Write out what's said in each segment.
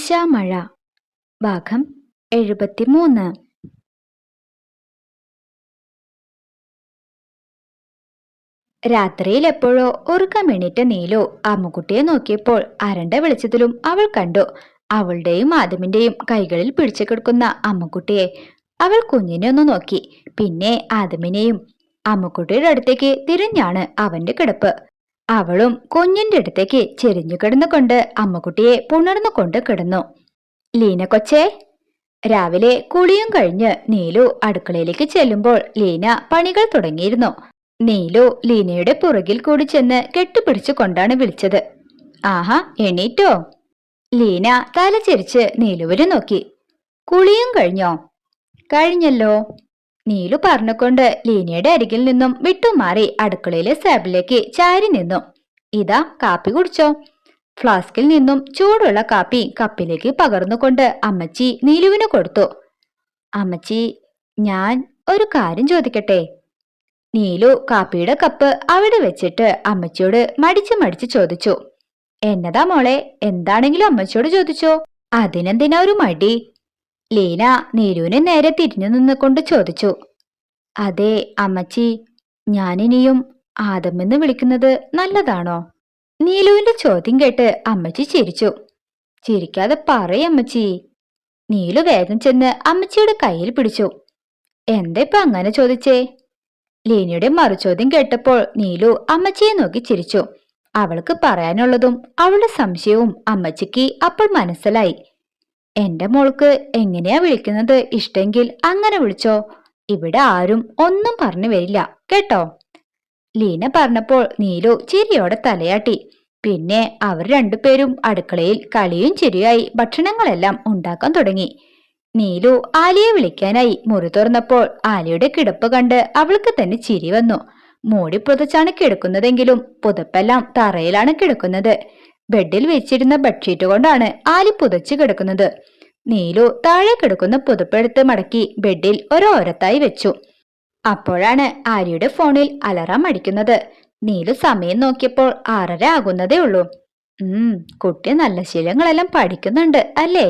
നിശാമഴ ഭാഗം എഴുപത്തിമൂന്ന്. രാത്രിയിൽ എപ്പോഴോ ഉറക്കമെണീറ്റ നീലു അമ്മുക്കുട്ടിയെ നോക്കിയപ്പോൾ അരണ്ട വെളിച്ചത്തിലും അവൾ കണ്ടു. അവളുടെയും ആദമിന്റെയും കൈകളിൽ പിടിച്ചു കിടക്കുന്ന അമ്മുക്കുട്ടിയെ അവൾ കുഞ്ഞിനെ ഒന്ന് നോക്കി. പിന്നെ ആദമിനെയും. അമ്മുക്കുട്ടിയുടെ അടുത്തേക്ക് തിരിഞ്ഞാണ് അവന്റെ കിടപ്പ്. അവളും കുഞ്ഞിന്റെ അടുത്തേക്ക് ചെരിഞ്ഞു കിടന്നുകൊണ്ട് അമ്മക്കുട്ടിയെ പുണർന്നുകൊണ്ട് കിടന്നു. ലീന കൊച്ചേ രാവിലെ കുളിയും കഴിഞ്ഞ് നീലു അടുക്കളയിലേക്ക് ചെല്ലുമ്പോൾ ലീന പണികൾ തുടങ്ങിയിരുന്നു. നീലു ലീനയുടെ പുറകിൽ കൂടി ചെന്ന് കെട്ടിപ്പിടിച്ചു കൊണ്ടാണ് വിളിച്ചത്. ആഹാ എണീറ്റോ? ലീന തലചെരിച്ച് നീലുവിനെ നോക്കി. കുളിയും കഴിഞ്ഞോ? കഴിഞ്ഞല്ലോ. നീലു പറഞ്ഞുകൊണ്ട് ലീനയുടെ അരികിൽ നിന്നും വിട്ടുമാറി അടുക്കളയിലെ സാബിലേക്ക് ചാരി നിന്നു. ഇതാ കാപ്പി കുടിച്ചോ? ഫ്ലാസ്കിൽ നിന്നും ചൂടുള്ള കാപ്പി കപ്പിലേക്ക് പകർന്നുകൊണ്ട് അമ്മച്ചി നീലുവിന് കൊടുത്തു. അമ്മച്ചി ഞാൻ ഒരു കാര്യം ചോദിക്കട്ടെ? നീലു കാപ്പിയുടെ കപ്പ് അവിടെ വെച്ചിട്ട് അമ്മച്ചിയോട് മടിച്ച് മടിച്ച് ചോദിച്ചു. എന്നതാ മോളെ എന്താണെങ്കിലും അമ്മച്ചിയോട് ചോദിച്ചോ? അതിനെന്തിനാ ഒരു മടി? ലീന നീലുവിനെ നേരെ തിരിഞ്ഞു നിന്നുകൊണ്ട് ചോദിച്ചു. അതെ അമ്മച്ചി. ഞാനിനിയും ആദമെന്ന് വിളിക്കുന്നത് നല്ലതാണോ? നീലുവിന്റെ ചോദ്യം കേട്ട് അമ്മച്ചി ചിരിച്ചു. ചിരിക്കാതെ പറയമ്മച്ചി നീലു വേഗം ചെന്ന് അമ്മച്ചിയുടെ കയ്യിൽ പിടിച്ചു. എന്താ ഇപ്പൊ അങ്ങനെ ചോദിച്ചേ? ലീനയുടെ മറുചോദ്യം കേട്ടപ്പോൾ നീലു അമ്മച്ചിയെ നോക്കി ചിരിച്ചു. അവൾക്ക് പറയാനുള്ളതും അവളുടെ സംശയവും അമ്മച്ചിക്ക് അപ്പോൾ മനസ്സിലായി. എന്റെ മോൾക്ക് എങ്ങനെയാ വിളിക്കുന്നത്? ഇഷ്ടെങ്കിൽ അങ്ങനെ വിളിച്ചോ. ഇവിടെ ആരും ഒന്നും പറഞ്ഞു വരില്ല കേട്ടോ? ലീന പറഞ്ഞപ്പോൾ നീലു ചിരിയോടെ തലയാട്ടി. പിന്നെ അവർ രണ്ടുപേരും അടുക്കളയിൽ കളിയും ചിരിയായി ഭക്ഷണങ്ങളെല്ലാം ഉണ്ടാക്കാൻ തുടങ്ങി. നീലു ആലിയെ വിളിക്കാനായി മുറി തുറന്നപ്പോൾ ആലിയുടെ കിടപ്പ് കണ്ട് അവൾക്ക് തന്നെ ചിരി വന്നു. മൂടി പുതച്ചാണ് കിടക്കുന്നതെങ്കിലും പുതപ്പെല്ലാം തറയിലാണ് കിടക്കുന്നത്. ബെഡിൽ വെച്ചിരുന്ന ബെഡ്ഷീറ്റ് കൊണ്ടാണ് ആലി പുതച്ചു കിടക്കുന്നത്. നീലു താഴെ കിടക്കുന്ന പുതുപ്പെടുത്ത് മടക്കി ബെഡിൽ ഒരോരത്തായി വെച്ചു. അപ്പോഴാണ് ആര്യയുടെ ഫോണിൽ അലറാം അടിക്കുന്നത്. നീലു സമയം നോക്കിയപ്പോൾ ആറര ആകുന്നതേ ഉള്ളൂ. ഉം കുട്ടി നല്ല ശീലങ്ങളെല്ലാം പഠിക്കുന്നുണ്ട് അല്ലേ?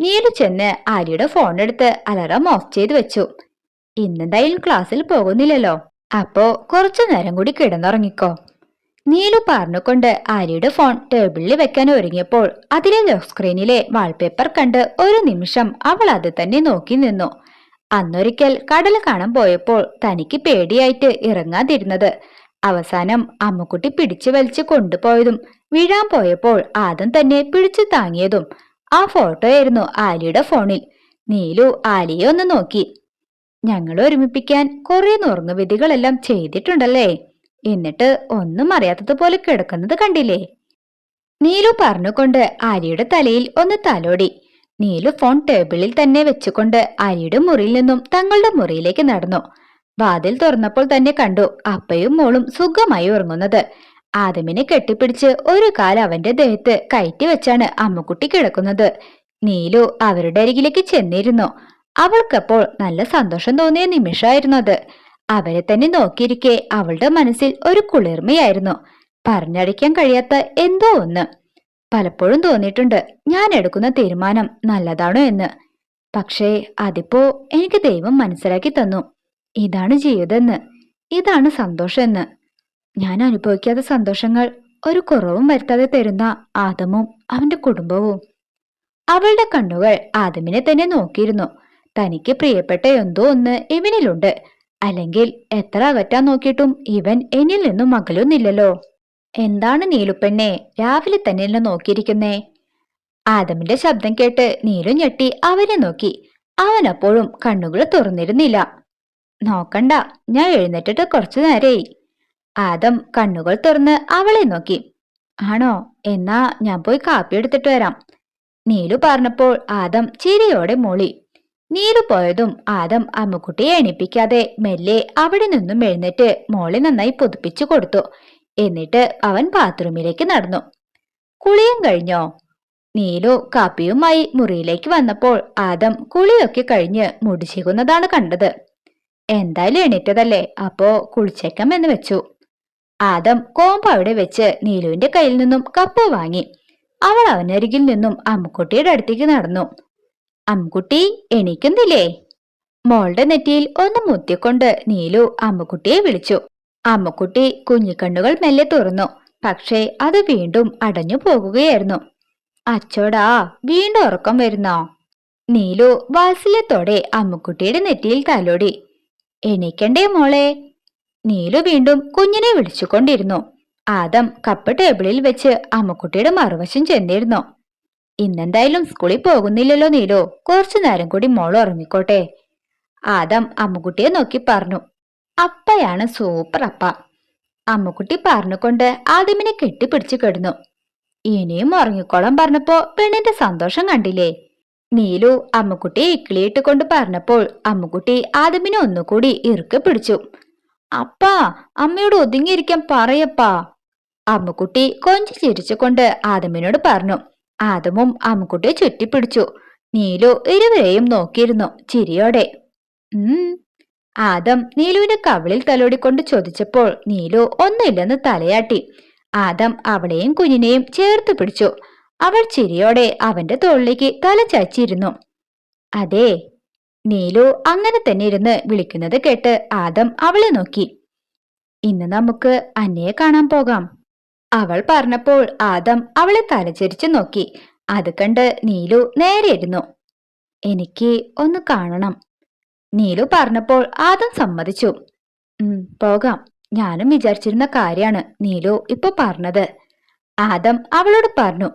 നീലു ചെന്ന് ആര്യയുടെ ഫോൺ എടുത്ത് അലറാം ഓഫ് ചെയ്തു വെച്ചു. ഇന്നെന്തായാലും ക്ലാസ്സിൽ പോകുന്നില്ലല്ലോ. അപ്പോ കുറച്ചു നേരം കൂടി കിടന്നുറങ്ങിക്കോ. നീലു പറഞ്ഞുകൊണ്ട് ആര്യയുടെ ഫോൺ ടേബിളിൽ വെക്കാൻ ഒരുങ്ങിയപ്പോൾ അതിലെ ലോക്ക് സ്ക്രീനിലെ വാൾപേപ്പർ കണ്ട് ഒരു നിമിഷം അവൾ അത് തന്നെ നോക്കി നിന്നു. അന്നൊരിക്കൽ കടൽ കാണാൻ പോയപ്പോൾ തനിക്ക് പേടിയായിട്ട് ഇറങ്ങാതിരുന്നത്. അവസാനം അമ്മുക്കുട്ടി പിടിച്ചു വലിച്ചു കൊണ്ടുപോയതും വീഴാൻ പോയപ്പോൾ ആദ്യം തന്നെ പിടിച്ചു താങ്ങിയതും ആ ഫോട്ടോയായിരുന്നു ആലിയുടെ ഫോണിൽ നീലു ആലിയെ ഒന്ന് നോക്കി. ഞങ്ങൾ ഒരുമിപ്പിക്കാൻ കുറെ നുറുങ്ങുവിധികളെല്ലാം ചെയ്തിട്ടുണ്ടല്ലേ? എന്നിട്ട് ഒന്നും അറിയാത്തതുപോലെ കിടക്കുന്നത് കണ്ടില്ലേ? നീലു പറഞ്ഞുകൊണ്ട് ആര്യയുടെ തലയിൽ ഒന്ന് തലോടി. നീലു ഫോൺ ടേബിളിൽ തന്നെ വെച്ചുകൊണ്ട് ആര്യയുടെ മുറിയിൽ നിന്നും തങ്ങളുടെ മുറിയിലേക്ക് നടന്നു. വാതിൽ തുറന്നപ്പോൾ തന്നെ കണ്ടു അപ്പയും മോളും സുഖമായി ഉറങ്ങുന്നത്. ആദമിനെ കെട്ടിപ്പിടിച്ച് ഒരു കാൽ അവന്റെ ദേഹത്ത് കയറ്റി വെച്ചാണ് അമ്മുക്കുട്ടി കിടക്കുന്നത്. നീലു അവരുടെ അരികിലേക്ക് ചെന്നിരുന്നു. അവൾക്കപ്പോൾ നല്ല സന്തോഷം തോന്നിയ നിമിഷമായിരുന്നു അത്. അവരെ തന്നെ നോക്കിയിരിക്കെ അവളുടെ മനസ്സിൽ ഒരു കുളിർമയായിരുന്നു. പറഞ്ഞടിക്കാൻ കഴിയാത്ത എന്തോ ഒന്ന്. പലപ്പോഴും തോന്നിയിട്ടുണ്ട് ഞാൻ എടുക്കുന്ന തീരുമാനം നല്ലതാണോ എന്ന്. പക്ഷേ അതിപ്പോ എനിക്ക് ദൈവം മനസ്സിലാക്കി തന്നു. ഇതാണ് ജീവിതമെന്ന്. ഇതാണ് സന്തോഷമെന്ന് ഞാൻ അനുഭവിക്കാത്ത സന്തോഷങ്ങൾ ഒരു കുറവും വരുത്താതെ തരുന്ന ആദമും അവന്റെ കുടുംബവും. അവളുടെ കണ്ണുകൾ ആദമിനെ തന്നെ നോക്കിയിരുന്നു. തനിക്ക് പ്രിയപ്പെട്ട എന്തോ ഒന്ന് ഇവനിലുണ്ട്. അല്ലെങ്കിൽ എത്ര അകറ്റാൻ നോക്കിയിട്ടും ഇവൻ എന്നിൽ നിന്നും അകലുന്നില്ലല്ലോ. എന്താണ് നീലുപ്പെണ്ണെ രാവിലെ തന്നെ എന്നെ നോക്കിയിരിക്കുന്നേ. ആദമിന്റെ ശബ്ദം കേട്ട് നീലു ഞെട്ടി അവനെ നോക്കി. അവൻ അപ്പോഴും കണ്ണുകൾ തുറന്നിരുന്നില്ല. നോക്കണ്ട ഞാൻ എഴുന്നേറ്റിട്ട് കുറച്ചു നേരമായി ആദം കണ്ണുകൾ തുറന്ന് അവളെ നോക്കി. ആണോ? എന്നാ ഞാൻ പോയി കാപ്പി എടുത്തിട്ട് വരാം. നീലു പറഞ്ഞപ്പോൾ ആദം ചിരിയോടെ മൂളി. നീലു പോയതും ആദം അമ്മുക്കുട്ടിയെ എണിപ്പിക്കാതെ മെല്ലെ അവിടെ നിന്നും എഴുന്നേറ്റ് മോളെ നന്നായി പുതുപ്പിച്ചു കൊടുത്തു. എന്നിട്ട് അവൻ ബാത്റൂമിലേക്ക് നടന്നു. കുളിയും കഴിഞ്ഞോ? നീലു കാപ്പിയുമായി മുറിയിലേക്ക് വന്നപ്പോൾ ആദം കുളിയൊക്കെ കഴിഞ്ഞ് മുടിച്ചിരിക്കുന്നതാണ് കണ്ടത്. എന്തായാലും എണീറ്റതല്ലേ? അപ്പോ കുളിച്ചേക്കാം എന്ന് വെച്ചു. ആദം കോമ്പ് അവിടെ വെച്ച് നീലുവിന്റെ കയ്യിൽ നിന്നും കപ്പ് വാങ്ങി. അവൾ അവനരികിൽ നിന്നും അമ്മുക്കുട്ടിയുടെ അടുത്തേക്ക് നടന്നു. അമ്മുക്കുട്ടി എണീക്കുന്നില്ലേ? മോളുടെ നെറ്റിയിൽ ഒന്ന് മുത്തിക്കൊണ്ട് നീലു അമ്മുക്കുട്ടിയെ വിളിച്ചു. അമ്മുക്കുട്ടി കുഞ്ഞിക്കണ്ണുകൾ മെല്ലെ തുറന്നു. പക്ഷേ അത് വീണ്ടും അടഞ്ഞു പോകുകയായിരുന്നു. അച്ചോടാ വീണ്ടും ഉറക്കം വരുന്നോ? നീലു വാത്സല്യത്തോടെ അമ്മുക്കുട്ടിയുടെ നെറ്റിയിൽ തലോടി. എണീക്കണ്ടേ മോളെ? നീലു വീണ്ടും കുഞ്ഞിനെ വിളിച്ചുകൊണ്ടിരുന്നു. ആദം കപ്പ് ടേബിളിൽ വെച്ച് അമ്മുക്കുട്ടിയുടെ മറുവശം ചെന്നിരുന്നു. ഇന്നെന്തായാലും സ്കൂളിൽ പോകുന്നില്ലല്ലോ നീലോ. കുറച്ചു നേരം കൂടി മോൾ ഉറങ്ങിക്കോട്ടെ. ആദം അമ്മുക്കുട്ടിയെ നോക്കി പറഞ്ഞു. അപ്പയാണ് സൂപ്പർ അപ്പ. അമ്മുക്കുട്ടി പറഞ്ഞുകൊണ്ട് ആദമിനെ കെട്ടിപ്പിടിച്ചു കിടന്നു. ഇനിയും ഉറങ്ങിക്കോളാൻ പറഞ്ഞപ്പോ പെണ്ണിന്റെ സന്തോഷം കണ്ടില്ലേ? നീലു അമ്മുക്കുട്ടിയെ ഇക്കിളിയിട്ട് കൊണ്ട് പറഞ്ഞപ്പോൾ അമ്മുക്കുട്ടി ആദമിനെ ഒന്നുകൂടി ഇറുക്കെ പിടിച്ചു. അപ്പാ അമ്മയോട് ഒതുങ്ങിയിരിക്കാൻ പറയപ്പാ. അമ്മുക്കുട്ടി കൊഞ്ചി ചിരിച്ചുകൊണ്ട് ആദമിനോട് പറഞ്ഞു. ആദമും അമ്മുക്കുട്ടിയെ ചുറ്റിപ്പിടിച്ചു. നീലു ഇരുവരെയും നോക്കിയിരുന്നു ചിരിയോടെ. ഉം. ആദം നീലുവിന്റെ കവിളിൽ തലോടിക്കൊണ്ട് ചോദിച്ചപ്പോൾ നീലു ഒന്നുമില്ലെന്ന് തലയാട്ടി. ആദം അവളെയും കുഞ്ഞിനെയും ചേർത്ത് പിടിച്ചു. അവൾ ചിരിയോടെ അവന്റെ തോളിലേക്ക് തല ചാച്ചിരുന്നു അതെ. നീലു അങ്ങനെ തന്നെ ഇരുന്ന് വിളിക്കുന്നത് കേട്ട് ആദം അവളെ നോക്കി. ഇന്ന് നമുക്ക് അന്നയെ കാണാൻ പോകാം. അവൾ പറഞ്ഞപ്പോൾ ആദം അവളെ തലചരിച്ചു നോക്കി. അത് കണ്ട് നീലു നേരെ ഇരുന്നു. എനിക്ക് ഒന്ന് കാണണം. നീലു പറഞ്ഞപ്പോൾ ആദം സമ്മതിച്ചു. ഉം പോകാം. ഞാനും വിചാരിച്ചിരുന്ന കാര്യാണ് നീലു ഇപ്പൊ പറഞ്ഞത്. ആദം അവളോട് പറഞ്ഞു.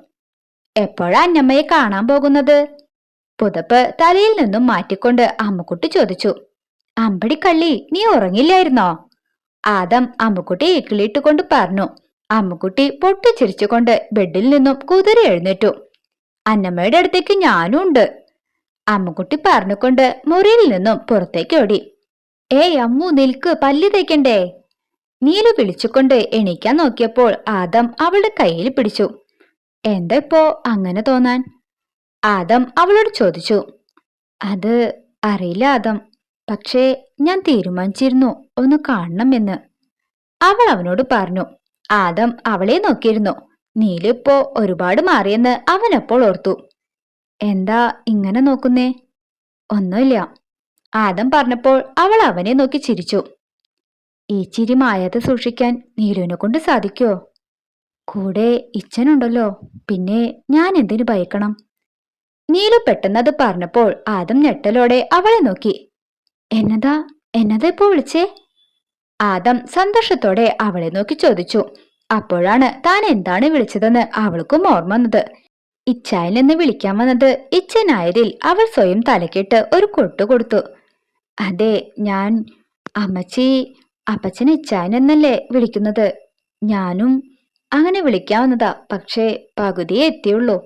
എപ്പോഴാ അന്നമ്മയെ കാണാൻ പോകുന്നത്? പുതപ്പ് തലയിൽ നിന്നും മാറ്റിക്കൊണ്ട് അമ്മുക്കുട്ടി ചോദിച്ചു. അമ്പടിക്കള്ളി നീ ഉറങ്ങില്ലായിരുന്നോ? ആദം അമ്മുക്കുട്ടി ഇക്കിളിയിട്ടുകൊണ്ട് പറഞ്ഞു. അമ്മുക്കുട്ടി പൊട്ടിച്ചിരിച്ചുകൊണ്ട് ബെഡിൽ നിന്നും കുതിരി എഴുന്നേറ്റു. അന്നമ്മയുടെ അടുത്തേക്ക് ഞാനും ഉണ്ട്. അമ്മുക്കുട്ടി പറഞ്ഞുകൊണ്ട് മുറിയിൽ നിന്നും പുറത്തേക്ക് ഓടി. ഏയ് അമ്മു നിൽക്ക് പല്ലി തേക്കണ്ടേ? നീലു വിളിച്ചുകൊണ്ട് എണീക്കാൻ നോക്കിയപ്പോൾ ആദം അവളുടെ കയ്യിൽ പിടിച്ചു. എന്താ ഇപ്പോ അങ്ങനെ തോന്നാൻ? ആദം അവളോട് ചോദിച്ചു. അത് അറിയില്ല ആദം പക്ഷേ ഞാൻ തീരുമാനിച്ചിരുന്നു ഒന്ന് കാണണം എന്ന് അവൾ അവനോട് പറഞ്ഞു. ആദം അവളെ നോക്കിയിരുന്നു. നീലിപ്പോ ഒരുപാട് മാറിയെന്ന് അവനപ്പോൾ ഓർത്തു. എന്താ ഇങ്ങനെ നോക്കുന്നേ? ഒന്നുമില്ല. ആദം പറഞ്ഞപ്പോൾ അവൾ അവനെ നോക്കി ചിരിച്ചു. ഈ ചിരി മായാതെ സൂക്ഷിക്കാൻ നീലുവിനെ കൊണ്ട് സാധിക്കോ കൂടെ ഇച്ഛനുണ്ടല്ലോ. പിന്നെ ഞാൻ എന്തിനു ഭയക്കണം? നീലു പെട്ടെന്നത് പറഞ്ഞപ്പോൾ ആദം ഞെട്ടലോടെ അവളെ നോക്കി. എന്നതാ? എന്നതാ ഇപ്പോ വിളിച്ചേ? ആദം സന്തോഷത്തോടെ അവളെ നോക്കി ചോദിച്ചു. അപ്പോഴാണ് താൻ എന്താണ് വിളിച്ചതെന്ന് അവൾക്കും ഓർമ്മ വന്നത്. ഇച്ചായിൽ നിന്ന് വിളിക്കാൻ വന്നത് ഇച്ചനായരിൽ അവൾ സ്വയം തലക്കിട്ട് ഒരു കൊട്ടു കൊടുത്തു. അതെ ഞാൻ അമ്മച്ചി അപ്പച്ചൻ ഇച്ചായൻ എന്നല്ലേ വിളിക്കുന്നത്? ഞാനും അങ്ങനെ വിളിക്കാവുന്നതാ പക്ഷേ പകുതിയെ എത്തിയുള്ളൂ.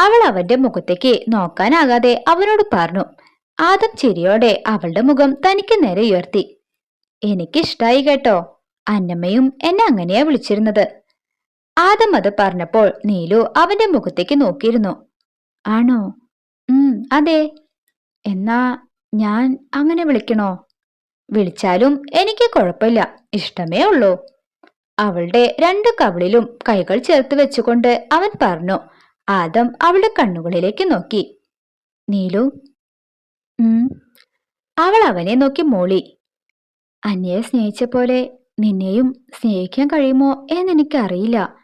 അവൾ അവന്റെ മുഖത്തേക്ക് നോക്കാനാകാതെ അവനോട് പറഞ്ഞു. ആദം ചിരിയോടെ അവളുടെ മുഖം തനിക്ക് നേരെ ഉയർത്തി. എനിക്കിഷ്ടായി കേട്ടോ. അന്നമ്മയും എന്നെ അങ്ങനെയാ വിളിച്ചിരുന്നത്. ആദം അത് പറഞ്ഞപ്പോൾ നീലു അവന്റെ മുഖത്തേക്ക് നോക്കിയിരുന്നു. ആണോ? ഉം അതെ. എന്നാ ഞാൻ അങ്ങനെ വിളിക്കണോ? വിളിച്ചാലും എനിക്ക് കുഴപ്പമില്ല. ഇഷ്ടമേ ഉള്ളൂ. അവളുടെ രണ്ട് കവിളിലും കൈകൾ ചേർത്ത് വെച്ചുകൊണ്ട് അവൻ പറഞ്ഞു. ആദം അവളുടെ കണ്ണുകളിലേക്ക് നോക്കി. നീലു അവൾ അവനെ നോക്കി മോളി. അന്യയെ സ്നേഹിച്ച പോലെ നിന്നെയും സ്നേഹിക്കാൻ കഴിയുമോ എന്നെനിക്കറിയില്ല.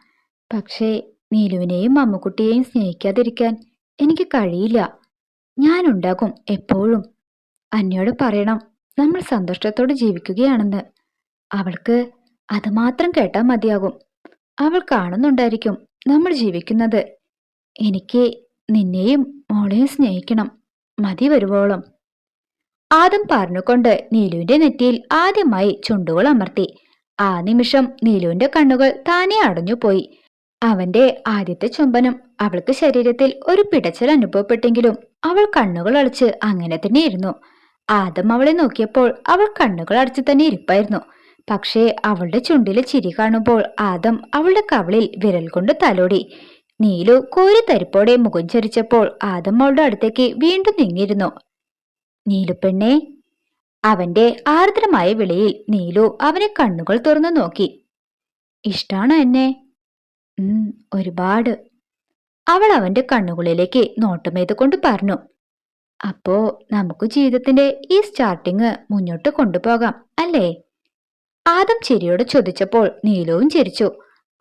പക്ഷേ നീലുവിനെയും അമ്മുക്കുട്ടിയെയും സ്നേഹിക്കാതിരിക്കാൻ എനിക്ക് കഴിയില്ല. ഞാനുണ്ടാകും എപ്പോഴും. അന്നയോട് പറയണം നമ്മൾ സന്തോഷത്തോടെ ജീവിക്കുകയാണെന്ന്. അവൾക്ക് അത് മാത്രം കേട്ടാൽ മതിയാകും. അവൾ കാണുന്നുണ്ടായിരിക്കും നമ്മൾ ജീവിക്കുന്നത്. എനിക്ക് നിന്നെയും മോളെയും സ്നേഹിക്കണം. മതി വരുവോളം. ആദം പറഞ്ഞുകൊണ്ട് നീലുവിന്റെ നെറ്റിയിൽ ആദ്യമായി ചുണ്ടുകൾ അമർത്തി. ആ നിമിഷം നീലുവിന്റെ കണ്ണുകൾ താനെ അടഞ്ഞുപോയി. അവന്റെ ആദ്യത്തെ ചുംബനം അവൾക്ക് ശരീരത്തിൽ ഒരു പിടച്ചൽ അനുഭവപ്പെട്ടെങ്കിലും അവൾ കണ്ണുകൾ അടച്ച് അങ്ങനെ തന്നെ ഇരുന്നു. ആദം അവളെ നോക്കിയപ്പോൾ അവൾ കണ്ണുകൾ അടച്ച് തന്നെ ഇരിപ്പായിരുന്നു. പക്ഷേ അവളുടെ ചുണ്ടിലെ ചിരി കാണുമ്പോൾ ആദം അവളുടെ കവളിൽ വിരൽ കൊണ്ട് തലോടി. നീലു കോരി തരിപ്പോടെ മുഖം ചരിച്ചപ്പോൾ ആദം അവളുടെ അടുത്തേക്ക് വീണ്ടും നീങ്ങിയിരുന്നു. നീലുപ്പെണ്ണേ അവന്റെ ആർദ്രമായ വിളിയിൽ നീലു അവനെ കണ്ണുകൾ തുറന്നു നോക്കി. ഇഷ്ടാണോ എന്നെ? ഒരുപാട്. അവൾ അവന്റെ കണ്ണുകളിലേക്ക് നോട്ടമേതുകൊണ്ട് പറഞ്ഞു. അപ്പോ നമുക്ക് ജീവിതത്തിന്റെ ഈ സ്റ്റാർട്ടിങ് മുന്നോട്ട് കൊണ്ടുപോകാം അല്ലേ? ആദം ചിരിയോട് ചോദിച്ചപ്പോൾ നീലവും ചിരിച്ചു.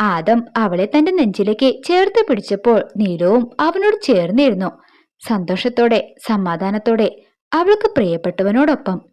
ആദം അവളെ തന്റെ നെഞ്ചിലേക്ക് ചേർത്ത് പിടിച്ചപ്പോൾ നീലവും അവനോട് ചേർന്നിരുന്നു. സന്തോഷത്തോടെ സമാധാനത്തോടെ അവൾക്ക് പ്രിയപ്പെട്ടവനോടൊപ്പം